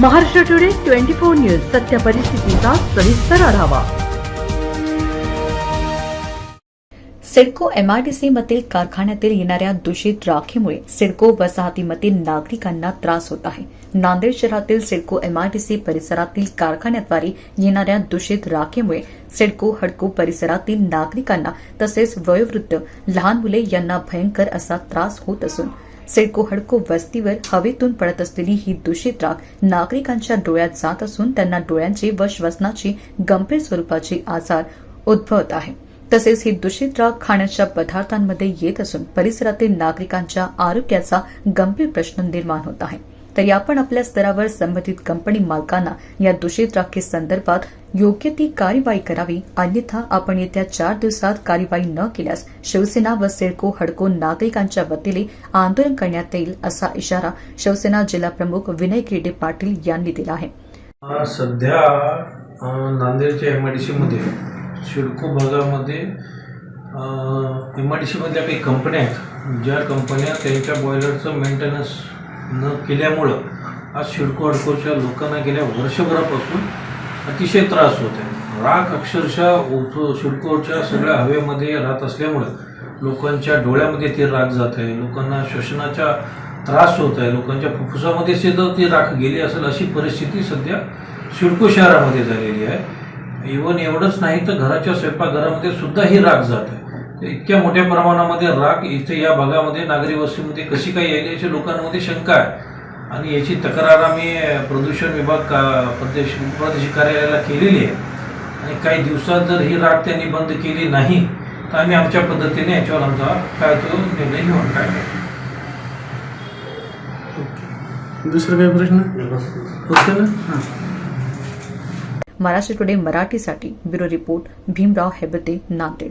Maharashtra today twenty four news सत्य परिस्थितीचा सविस्तर आढावा. सिडको एमआयडीसी मधील कारखान्यातील येणाऱ्या दूषित राखेमुळे सिडको वसाहतीमधील नागरिकांना त्रास होत आहे. नांदेड शहरातील सिडको एमआयडीसी परिसरातील कारखान्याद्वारे येणाऱ्या दूषित राखेमुळे सिडको हडको परिसरातील नागरिकांना तसेच वयोवृद्ध लहान मुले यांना भयंकर असा त्रास होत असून सिडको हडको वस्तीवर हवेतून पडत असलेली ही दूषित राख नागरिकांच्या डोळ्यात जात असून त्यांना डोळ्यांचे व श्वसनाचे गंभीर स्वरूपाचे आजार उद्भवत आहे. तसेच ही दूषित राख खाण्याच्या पदार्थांमध्ये येत असून परिसरातील नागरिकांच्या आरोग्याचा गंभीर प्रश्न निर्माण होत आहे. तरी आपण आपल्या स्तरावर संबंधित कंपनी मालकांना या दूषित राखी संदर्भात योग्य ती कार्यवाही करावी. अन्यथा आपण येत्या चार दिवसात कार्यवाही न केल्यास शिवसेना व सिडको हडको नागरिकांच्या वतीने आंदोलन करण्यात येईल असा इशारा शिवसेना जिल्हाप्रमुख विनय गिरडे पाटील यांनी दिला आहे. सध्या नांदेडच्या एमआयडीसी मध्ये डी शिडको भागामध्ये एमआयडीसी मधल्या काही कंपन्या आहेत. ज्या कंपन्या त्यांच्या बॉयलरचं मेंटेनन्स न केल्यामुळं आज शिडको अडकोच्या लोकांना गेल्या वर्षभरापासून अतिशय त्रास होत आहे. राख अक्षरशः उठ- शिडकोच्या सगळ्या हवेमध्ये राहत असल्यामुळं लोकांच्या डोळ्यामध्ये ती राख जात आहे. लोकांना श्वसनाचा त्रास होत आहे. लोकांच्या फुफ्फुसामध्ये सुद्धा ती राख गेली असेल अशी परिस्थिती सध्या शिडको शहरामध्ये झालेली आहे. इवन एवढंच नाही तर घराच्या स्वयंपाकघरामध्ये सुद्धा ही राख जात आहे. इतक्या मोठ्या प्रमाणामध्ये राख इथे या भागामध्ये नागरी वस्तीमध्ये कशी काय येईल याची लोकांमध्ये शंका आहे. आणि याची तक्रार आम्ही प्रदूषण विभाग का- प्रदेश प्रादेशिक कार्यालयाला केलेली आहे. आणि काही दिवसात जर ही राख त्यांनी बंद केली नाही तर आम्ही आमच्या पद्धतीने याच्यावर आमचा काय तो निर्णय घेऊन काय दुसरा काही प्रश्न? होतं ना? हां. महाराष्ट्र टुडे मराठीसाठी ब्युरो रिपोर्ट भीमराव हेबते नांदेड.